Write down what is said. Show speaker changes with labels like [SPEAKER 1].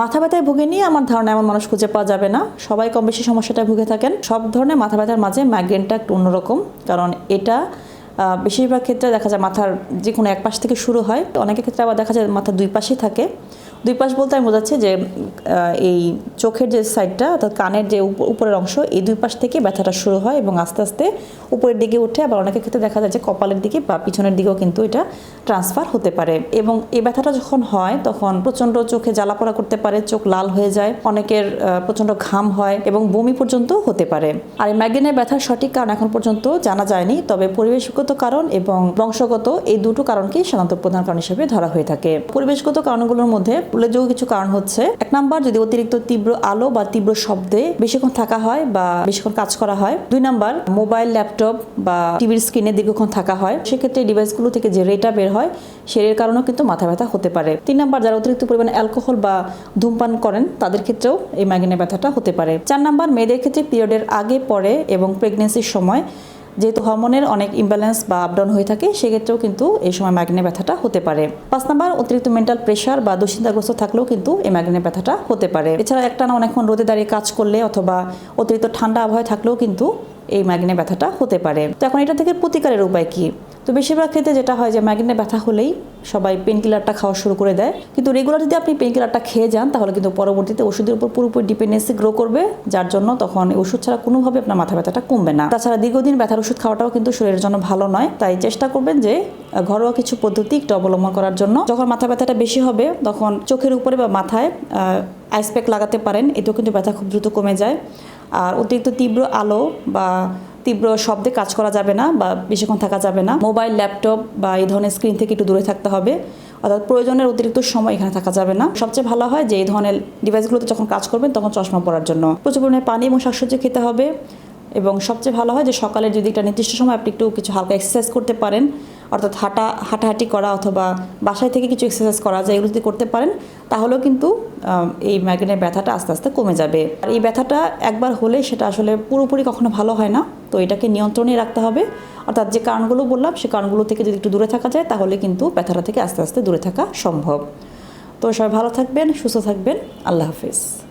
[SPEAKER 1] মাথা ব্যথায় ভুগে নিয়ে আমার ধারণা এমন মানুষ খুঁজে পাওয়া যাবে না। সবাই কম বেশি সমস্যাটায় ভুগে থাকেন। সব ধরনের মাথা ব্যথার মাঝে মাইগ্রেনটা একটু অন্যরকম। কারণ এটা বেশিরভাগ ক্ষেত্রে দেখা যায় মাথার যে কোনো এক পাশ থেকে শুরু হয়। অনেকের ক্ষেত্রে আবার দেখা যায় মাথা দুই পাশেই থাকে। দুই পাশ বলতে আমি বোঝাচ্ছি যে এই চোখের যে সাইডটা অর্থাৎ কানের যে উপ- উপরের অংশ, এই দুই পাশ থেকে ব্যথাটা শুরু হয় এবং আস্তে আস্তে উপরের দিকে উঠে আবার অনেকের ক্ষেত্রে দেখা যায় যে কপালের দিকে বা পিছনের দিকেও কিন্তু এটা ট্রান্সফার হতে পারে। এবং এই ব্যথাটা যখন হয়, তখন প্রচণ্ড চোখে জ্বালা পোড়া করতে পারে, চোখ লাল হয়ে যায়, অনেকের প্রচণ্ড ঘাম হয় এবং বমি পর্যন্ত হতে পারে। আর এই মাইগ্রেনের ব্যথার সঠিক কারণ এখন পর্যন্ত জানা যায়নি, তবে পরিবেশগত কারণ এবং বংশগত এই দুটো কারণকেই সাধারণত প্রধান কারণ হিসেবে ধরা হয়ে থাকে। পরিবেশগত কারণগুলোর মধ্যে উল্লেখযোগ্য কিছু কারণ হচ্ছে, এক নাম্বার, যদি অতিরিক্ত তীব্র আলো বা তীব্র শব্দে বেশিক্ষণ থাকা হয় বা বেশিক্ষণ কাজ করা হয়। দুই নাম্বার, মোবাইল, ল্যাপটপ বা টিভির স্ক্রিনে দীর্ঘক্ষণ থাকা হয়। সেক্ষেত্রে ডিভাইসগুলো থেকে যে রেটা বের হয় সেরের কারণেও কিন্তু মাথা ব্যথা হতে পারে। তিন নাম্বার, যারা অতিরিক্ত পরিমাণে অ্যালকোহল বা ধূমপান করেন, তাদের ক্ষেত্রেও এই মাইগ্রেনের ব্যথাটা হতে পারে। চার নাম্বার, মেয়েদের ক্ষেত্রে পিরিয়ডের আগে পরে এবং প্রেগনেন্সির সময় যেহেতু হরমোনের অনেক ইমব্যালেন্স বা আপডাউন হয়ে থাকে, সেক্ষেত্রেও কিন্তু এই সময় ম্যাগনে ব্যথাটা হতে পারে। পাঁচ নাম্বার, অতিরিক্ত মেন্টাল প্রেশার বা দুশ্চিন্তাগ্রস্ত থাকলেও কিন্তু এই ম্যাগনে ব্যথাটা হতে পারে। এছাড়া একটানা অনেকক্ষণ রোদে দাঁড়িয়ে কাজ করলে অথবা অতিরিক্ত ঠান্ডা আবহাওয়া থাকলেও কিন্তু এই ম্যাগনে ব্যথাটা হতে পারে। তো এখন এটা থেকে প্রতিকারের উপায় কি? তো বেশিরভাগ ক্ষেত্রে যেটা হয় যে মাইগ্রেনের ব্যথা হলেই সবাই পেন কিলারটা খাওয়া শুরু করে দেয়। কিন্তু রেগুলার যদি আপনি পেন কিলারটা খেয়ে যান, তাহলে কিন্তু পরবর্তীতে ওষুধের উপর পুরোপুরি ডিপেন্ডেন্সি গ্রো করবে, যার জন্য তখন ওষুধ ছাড়া কোনোভাবে আপনার মাথা ব্যথাটা কমবে না। তাছাড়া দীর্ঘদিন ব্যথার ওষুধ খাওয়াটাও কিন্তু শরীরের জন্য ভালো নয়। তাই চেষ্টা করবেন যে ঘরোয়া কিছু পদ্ধতি একটু অবলম্বন করার জন্য। যখন মাথা ব্যথাটা বেশি হবে, তখন চোখের উপরে বা মাথায় আইস প্যাক লাগাতে পারেন। এতেও কিন্তু ব্যথা খুব দ্রুত কমে যায়। আর অতিরিক্ত তীব্র আলো বা তীব্র শব্দে কাজ করা যাবে না বা বেশিক্ষণ থাকা যাবে না। মোবাইল, ল্যাপটপ বা এই ধরনের স্ক্রিন থেকে একটু দূরে থাকতে হবে। অর্থাৎ প্রয়োজনের অতিরিক্ত সময় এখানে থাকা যাবে না। সবচেয়ে ভালো হয় যে এই ধরনের ডিভাইসগুলোতে যখন কাজ করবেন তখন চশমা পরার জন্য। প্রচুর পরিমাণে পানি এবং শাকসবজি খেতে হবে এবং সবচেয়ে ভালো হয় যে সকালে যদি একটা নির্দিষ্ট সময় আপনি একটু কিছু হালকা এক্সারসাইজ করতে পারেন, অর্থাৎ হাঁটা, হাঁটাহাঁটি করা অথবা বাসায় থেকে কিছু এক্সারসাইজ করা যায় এগুলো যদি করতে পারেন, তাহলেও কিন্তু এই মাইগ্রেনের ব্যথাটা আস্তে আস্তে কমে যাবে। আর এই ব্যথাটা একবার হলে সেটা আসলে পুরোপুরি কখনো ভালো হয় না। তো এটাকে নিয়ন্ত্রণে রাখতে হবে। অর্থাৎ যে কারণগুলো বললাম, সে কারণগুলো থেকে যদি একটু দূরে থাকা যায়, তাহলে কিন্তু ব্যথাটা থেকে আস্তে আস্তে দূরে থাকা সম্ভব। তো সবাই ভালো থাকবেন, সুস্থ থাকবেন। আল্লাহ হাফিজ।